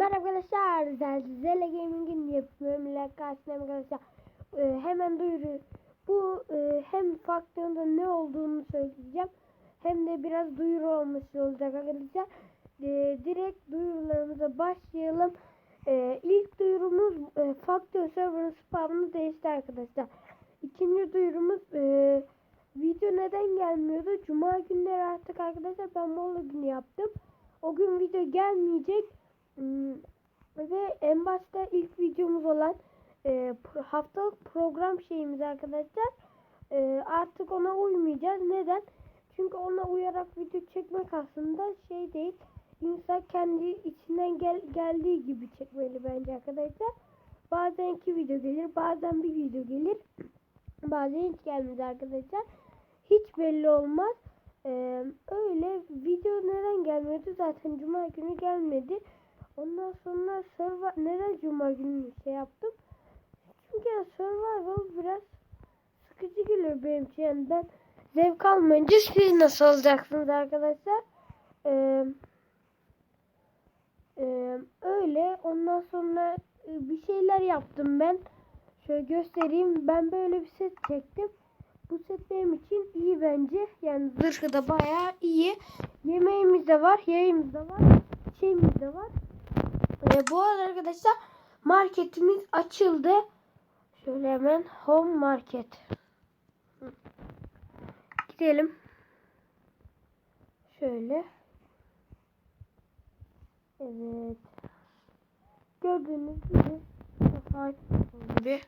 Merhaba arkadaşlar, Zelzele Gaming'in yapımıyla karşınızdayım arkadaşlar. Ee, hemen duyuru. Bu e, hem faktöründe ne olduğunu söyleyeceğim. Hem de biraz duyuru olmuş olacak arkadaşlar. Ee, direkt duyurularımıza başlayalım. Ee, ilk duyurumuz e, faktör server'ın spamını değişti arkadaşlar. İkinci duyurumuz e, video neden gelmiyordu? Cuma günleri artık arkadaşlar ben mola günü yaptım. O gün video gelmeyecek. Hmm, Ve en başta ilk videomuz olan e, haftalık program şeyimiz arkadaşlar. E, artık ona uymayacağız. Neden? Çünkü ona uyarak video çekmek aslında şey değil. İnsan kendi içinden gel, geldiği gibi çekmeli bence arkadaşlar. Bazen iki video gelir, bazen bir video gelir. Bazen hiç gelmez arkadaşlar. Hiç belli olmaz. Ee, öyle video neden gelmedi? Zaten cuma günü gelmedi. Ondan sonra server neden cuma günü şey yaptım? Çünkü ya survival biraz sıkıcı geliyor benim için. Yani ben zevk almayınca siz nasıl olacaksınız arkadaşlar? Ee, e, öyle. Ondan sonra e, bir şeyler yaptım ben. Şöyle göstereyim. Ben böyle bir set çektim. Bu set benim için iyi bence. Yani zırhı da bayağı iyi. Yemeğimiz de var, yayımız da var, şeyimiz de var. Ee, bu arada arkadaşlar marketimiz açıldı. Şöyle hemen home market. Gidelim. Şöyle. Evet. Gördüğünüz gibi. gibi.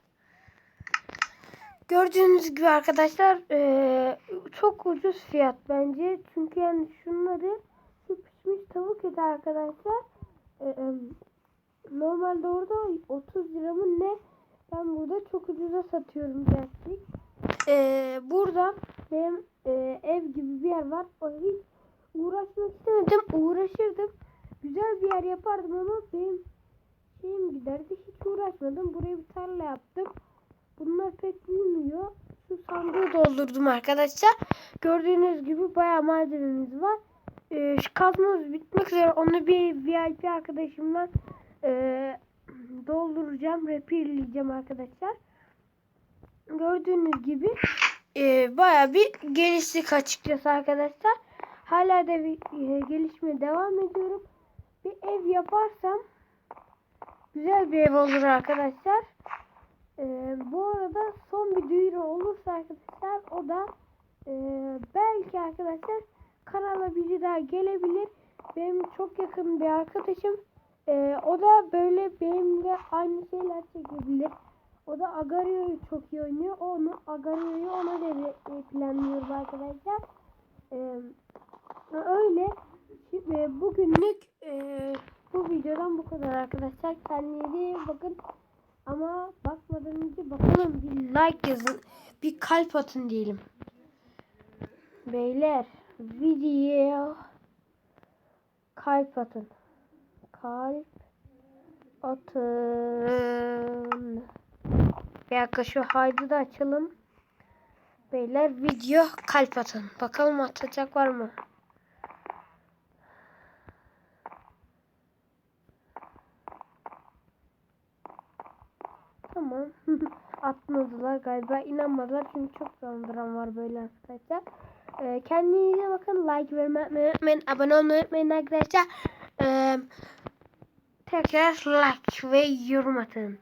Gördüğünüz gibi arkadaşlar eee, çok ucuz fiyat bence. Çünkü yani şunları şu pişmiş tavuk eti arkadaşlar eee, normalde orada 30 lira mı ne? Ben burada çok ucuza satıyorum gerçek. Eee, burada benim eee, ev gibi bir yer var. O hiç uğraşmak istemedim. Uğraşırdım. Güzel bir yer yapardım ama benim şeyim giderdi. Hiç uğraşmadım. Buraya bir tarla yaptım. Bunlar pek büyümüyor. Şu sandığı doldurdum arkadaşlar. Gördüğünüz gibi bayağı malzememiz var. Ee, şu kazmamız bitmek üzere. Onu bir VIP arkadaşımla e, dolduracağım. Repearleyeceğim arkadaşlar. Gördüğünüz gibi e, bayağı bir geliştik açıkçası arkadaşlar. Hala da bir e, gelişmeye devam ediyorum. Bir ev yaparsam güzel bir ev olur arkadaşlar. Ee, bu arada son bir duyuru olursa arkadaşlar o da e, belki arkadaşlar kanala biri daha gelebilir. Benim çok yakın bir arkadaşım. Ee, o da böyle benimle aynı şeyler çekebilir. O da Agario'yu çok iyi oynuyor. Onu Agario'yu ona da planlıyoruz arkadaşlar. Ee, öyle. Şimdi e, bugünlük e, bu videodan bu kadar arkadaşlar. Kendinize bakın. Ama bakmadan önce bakalım bir like yazın. Bir kalp atın diyelim. Beyler video kalp atın. Kalp atın. Bir dakika şu haydi da açalım. Beyler video kalp atın. Bakalım atacak var mı? Tamam. Atmadılar galiba. inanmadılar çünkü çok zandıran var böyle arkadaşlar. Ee, kendinize bakın. Like vermeyi unutmayın. Abone olmayı unutmayın arkadaşlar. Ee, tekrar like ve yorum atın.